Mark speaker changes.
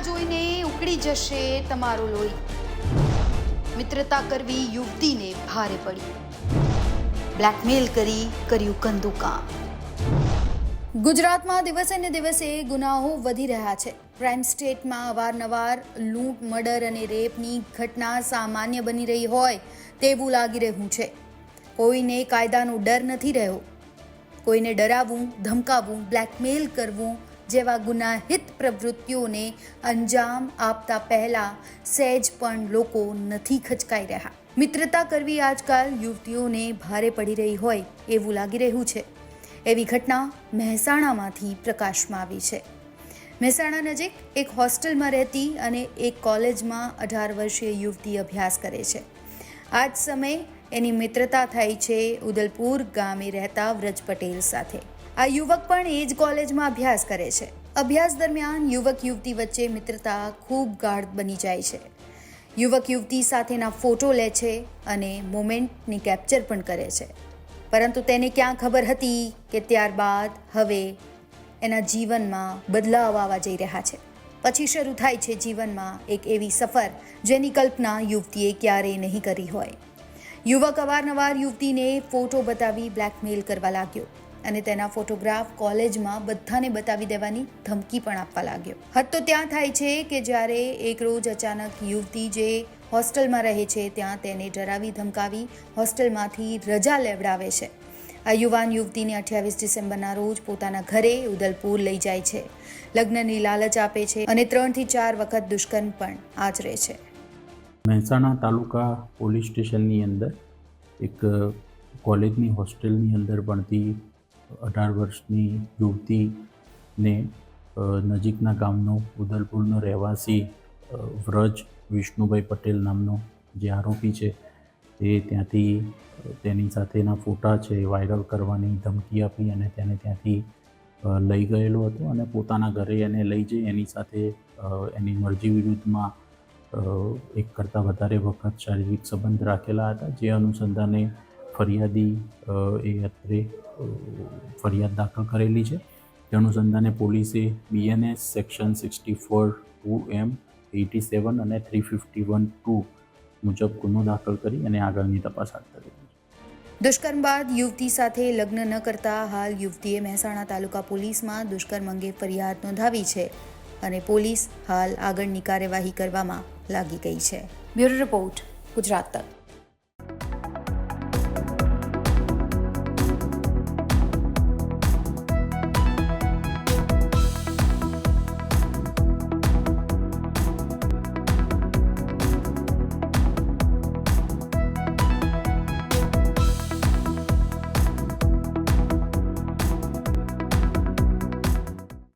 Speaker 1: જોઈને ઉકળી જશે તમારું લોહી. મિત્રતા કરવી યુવતીને ભારે પડી. બ્લેકમેલ કરી, કર્યું ગંદુ ગુજરાતમાં દિવસે ને દિવસે ગુનાહો વધી રહ્યા છે. ક્રાઇમ સ્ટેટમાં અવારનવાર લૂંટ, મર્ડર અને રેપની ઘટના સામાન્ય બની રહી હોય તેવું લાગી રહ્યું છે. કોઈને કાયદાનો ડર નથી રહ્યો. કોઈને ડરાવવું, ધમકાવવું બ્લેકમેલ કરવું જેવા ગુનાહિત પ્રવૃત્તિઓને અંજામ આપતા પહેલા સહેજ પણ લોકો નથી ખચકાઈ રહ્યા. મિત્રતા કરવી આજકાલ યુવતીઓને ભારે પડી રહી હોય એવું લાગી રહ્યું છે. એવી ઘટના મહેસાણામાંથી પ્રકાશમાં આવી છે. મહેસાણા નજીક એક હોસ્ટેલમાં રહેતી અને એક કોલેજમાં અઢાર વર્ષીય યુવતી અભ્યાસ કરે છે. આ જ સમયે એની મિત્રતા થઈ છે ઉદલપુર ગામે રહેતા વ્રજ પટેલ સાથે. આ યુવક પણ એ જ કોલેજમાં અભ્યાસ કરે છે. અભ્યાસ દરમિયાન યુવક યુવતી વચ્ચે મિત્રતા ખૂબ ગાઢ બની જાય છે. યુવક યુવતી સાથેના ફોટો લે છે અને મોમેન્ટની કેપ્ચર પણ કરે છે. પરંતુ તેને ક્યાં ખબર હતી કે ત્યારબાદ હવે એના જીવનમાં બદલાવ આવવા જઈ રહ્યા છે. પછી શરૂ થાય છે જીવનમાં એક એવી સફર જેની કલ્પના યુવતીએ ક્યારેય નહીં કરી હોય. યુવક અવારનવાર યુવતીને ફોટો બતાવી બ્લેકમેલ કરવા લાગ્યો. અને તેના ફોટોગ્રાફ કોલેજમાં બધાને બતાવી દેવાની ધમકી પણ આપવા લાગ્યો. હદ તો ત્યાં થાય છે કે જ્યારે એક રોજ અચાનક યુવતી જે હોસ્ટેલમાં રહે છે, ત્યાં તેને ડરાવી, ધમકાવી, હોસ્ટેલમાંથી રજા લેવડાવે છે. આ યુવાન યુવતીને અઠ્યાવીસ ડિસેમ્બરના રોજ પોતાના ઘરે ઉદલપુર લઈ જાય છે. લગ્નની લાલચ આપે છે અને ત્રણથી ચાર વખત દુષ્કર્મ પણ આચરે છે.
Speaker 2: મહેસાણા તાલુકા પોલીસ સ્ટેશનની અંદર એક કોલેજની હોસ્ટેલની અંદર ભણતી અઢાર વર્ષની યુવતીને નજીકના ગામનો ઉદલપુરનો રહેવાસી વ્રજ વિષ્ણુભાઈ પટેલ નામનો જે આરોપી છે તે ત્યાંથી તેની સાથેના ફોટા છે વાયરલ કરવાની ધમકી આપી અને તેને ત્યાંથી લઈ ગયેલો હતો અને પોતાના ઘરે એને લઈ જઈ એની સાથે એની મરજી વિરુદ્ધમાં એક કરતાં વધારે વખત શારીરિક સંબંધ રાખેલા હતા, જે અનુસંધાને ફરિયાદી એ અત્રે ફરિયાદ દાખલ કરેલી છે. તે અનુસંધાને પોલીસે BNS section sixty four two M eighty seven અને થ્રી ફિફ્ટી વન ટુ મુજબ ગુનો દાખલ કરી અને આગળની તપાસ હાથ ધરી
Speaker 1: દુષ્કર્મ બાદ યુવતી સાથે લગ્ન ન કરતા હાલ યુવતીએ મહેસાણા તાલુકા પોલીસમાં દુષ્કર્મ અંગે ફરિયાદ નોંધાવી છે અને પોલીસ હાલ આગળની કાર્યવાહી કરવામાં લાગી ગઈ છે. બ્યુરો રિપોર્ટ, ગુજરાત તક.